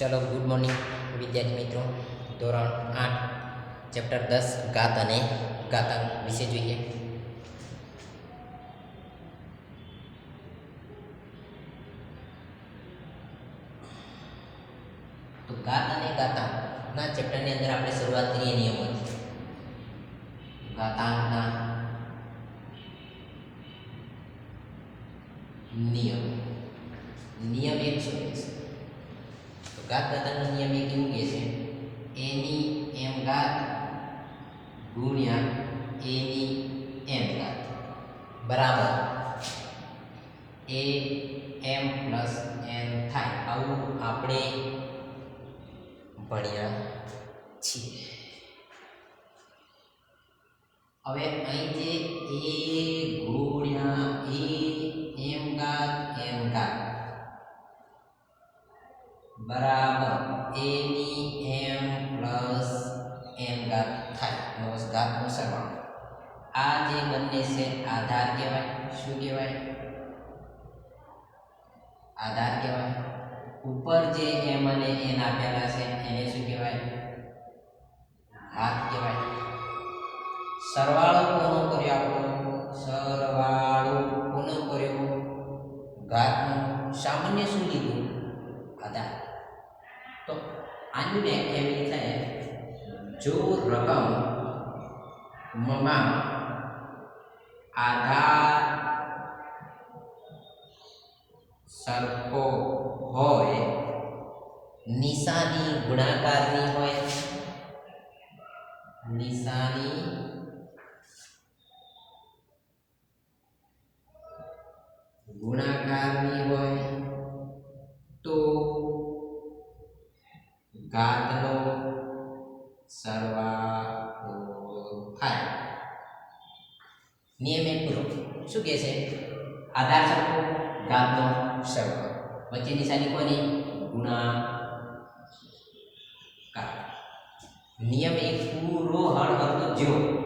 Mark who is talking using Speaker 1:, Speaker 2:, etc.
Speaker 1: ચલો good morning વિદ્યાર્થી મિત્રો. ધોરણ આઠ ચેપ્ટર દસ ઘાત અને ઘાતાંક વિશે જોઈએ. તો ગાત અને ઘાતાંકના ચેપ્ટરની અંદર આપણે શરૂઆત કરીએ નિયમોથી ઘાતાંકના નિયમ. નિયમ એક શું છે. ઘાત ઘાતાંકનો નિયમ એ કેવું કહે છે? એની એમ ઘાત ગુણ્યા એની એમ ઘાત બરાબર. એ એમ પ્લસ એન થાય. આવું આપણે ભણ્યા છીએ. હવે અહીં જે એ ગુણ્યા એ એમ ઘાત એમ ઘાત બરાબર. એની એમ પ્લસ એમ ઘાત થાય. નો ઘાતનો સરવાળો. આ જે બંને છે, આધાર કહેવાય. શું કહેવાય? આધાર કહેવાય. ઉપર જે એમ અને એન આપેલા છે, એને શું કહેવાય? ઘાત કહેવાય. સરવાળો કોનો કર્યો આપણો? સરવાળો કોનો કર્યો? ઘાતનો. સામાન્ય શું તો આનું એવી થાય, જો રકમ મમાં આધાર સરખો હોય, નિશાની ગુણાકારની હોય, નિશાની ગુણાકારની હોય ઘાતનો સરવાળો થાય નિયમ એક પૂરો શું કહે છે? આધાર સરખો ઘાતનો સરવાળો વચ્ચેની નિશાની કોની? ગુણાકાર. નિયમ એક પૂરો હળ હતો જો